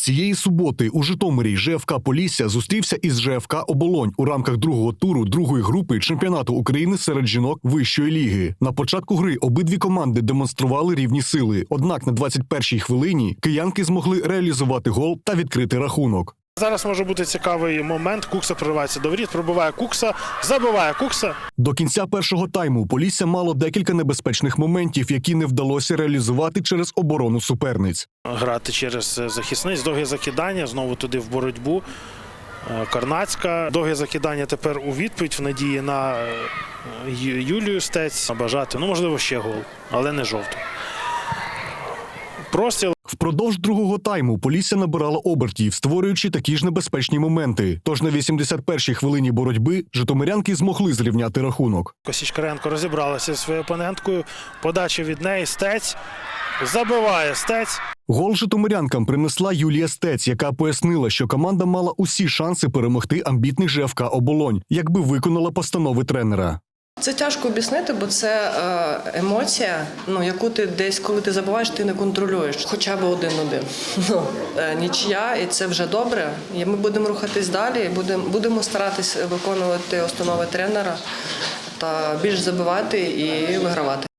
Цієї суботи у Житомирі ЖФК Полісся зустрівся із ЖФК Оболонь у рамках другого туру другої групи чемпіонату України серед жінок вищої ліги. На початку гри обидві команди демонстрували рівні сили. Однак на 21-й хвилині киянки змогли реалізувати гол та відкрити рахунок. Зараз може бути цікавий момент. Кукса проривається до воріт, пробиває Кукса, забиває Кукса. До кінця першого тайму Полісся мало декілька небезпечних моментів, які не вдалося реалізувати через оборону суперниць. Грати через захисниць, довге закидання, знову туди в боротьбу. Е, Карнацька. Довге закидання тепер у відповідь в надії на е, Юлію Стець. Бажати, ну можливо, ще гол, але не жовту. Простіл. Впродовж другого тайму Полісся набирала обертів, створюючи такі ж небезпечні моменти. Тож на 81-й хвилині боротьби житомирянки змогли зрівняти рахунок. Косічкаренко розібралася зі своєю опоненткою. Подача від неї Стець. Забиває Стець. Гол житомирянкам принесла Юлія Стець, яка пояснила, що команда мала усі шанси перемогти амбітний ЖФК Оболонь, якби виконала постанови тренера. Це тяжко об'яснити, бо це е, емоція, ну яку ти десь, коли ти забуваєш, ти не контролюєш. Хоча б один-один. Ну, е, нічия, і це вже добре. І ми будемо рухатись далі, будемо, будемо старатись виконувати установи тренера та більш забивати і вигравати.